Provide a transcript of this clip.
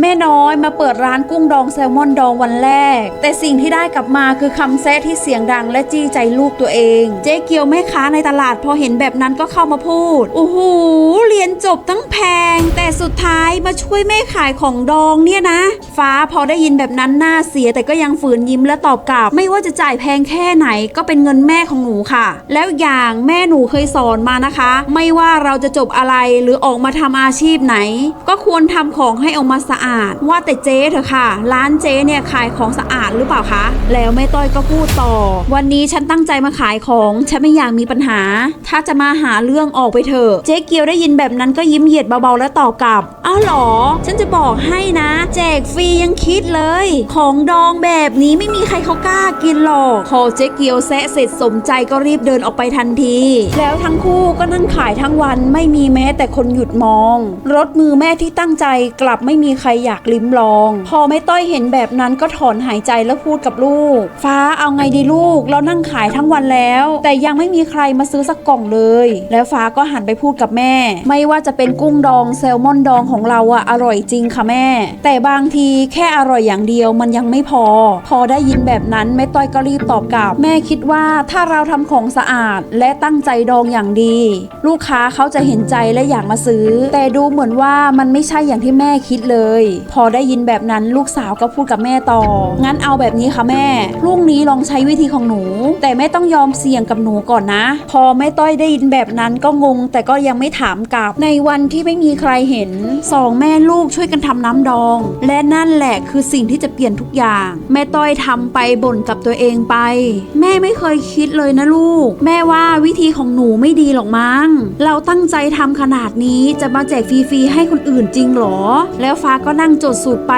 แม่น้อยมาเปิดร้านกุ้งดองแซลมอนดองวันแรก แต่สิ่งที่ได้กลับมาคือคำแซะที่เสียงดังและจี้ใจลูกตัวเอง เจ๊เกียวแม่ค้าในตลาดพอเห็นแบบนั้นก็เข้ามาพูดโอ้โหล นจบตั้งแพง แต่สุดท้ายมาช่วยแม่ขายของดองเนี่ยนะ ฟ้าพอได้ยินแบบนั้นหน้าเสียแต่ก็ยังฝืนยิ้มและตอบกลับ ไม่ว่าจะจ่ายแพงแค่ไหนก็เป็นเงินแม่ของหนูค่ะ แล้วอย่างแม่หนูเคยสอนมานะคะ ไม่ว่าเราจะจบอะไรหรือออกมาทำอาชีพไหน ก็ควรทำของให้ออกมาสะอาด ว่าแต่เจ๊เถอะค่ะ ร้านเจ๊เนี่ยขายของสะอาดหรือเปล่าคะ แล้วแม่ต้อยก็พูดต่อ วันนี้ฉันตั้งใจมาขายของ ฉันไม่อยากมีปัญหา ถ้าจะมาหาเรื่องออกไปเถอะ เจ๊เกียวได้ยินแบบนั้นก็ยิ้มเหยียดเบาๆแล้วตอบกลับ อ้าวหรอ ฉันจะบอกให้นะ แจกฟรียังคิดเลย ของดองแบบนี้ไม่มีใครเขากล้ากินหรอกพอเจ๊เกียวแซะเสร็จสมใจก็รีบเดินออกไปทันที แล้วทั้งคู่ก็นั่งขายทั้งวันไม่มีแม้แต่คนหยุดมอง รถมือแม่ที่ตั้งใจกลับไม่มีใครอยากลิ้มลอง พอแม่ต้อยเห็นแบบนั้นก็ถอนหายใจแล้วพูดกับลูก ฟ้าเอาไงดีลูก เรานั่งขายทั้งวันแล้ว แต่ยังไม่มีใครมาซื้อสักกล่องเลย แล้วฟ้าก็หันไปพูดกับแม่ ไม่ไม่ว่าจะเป็นกุ้งดองแซลมอนดองของเราอะอร่อยจริงค่ะแม่ แต่บางทีแค่อร่อยอย่างเดียวมันยังไม่พอ พอได้ยินแบบนั้นแม่ต้อยก็รีบตอบกลับ แม่คิดว่าถ้าเราทำของสะอาดและตั้งใจดองอย่างดี ลูกค้าเขาจะเห็นใจและอยากมาซื้อ แต่ดูเหมือนว่ามันไม่ใช่อย่างที่แม่คิดเลย พอได้ยินแบบนั้นลูกสาวก็พูดกับแม่ต่อ งั้นเอาแบบนี้ค่ะแม่พรุ่งนี้ลองใช้วิธีของหนู แต่แม่ต้องยอมเสี่ยงกับหนูก่อนนะ พอแม่ต้อยได้ยินแบบนั้นก็งง แต่ก็ยังไม่ถามกลับในวันที่ไม่มีใครเห็นสองแม่ลูกช่วยกันทำน้ำดอง และนั่นแหละคือสิ่งที่จะเปลี่ยนทุกอย่าง แม่ต้อยทำไปบ่นกับตัวเองไป แม่ไม่เคยคิดเลยนะลูก แม่ว่าวิธีของหนูไม่ดีหรอกมั้งเราตั้งใจทำขนาดนี้จะมาแจกฟรีๆให้คนอื่นจริงหรอ แล้วฟ้าก็นั่งจดสูตรไป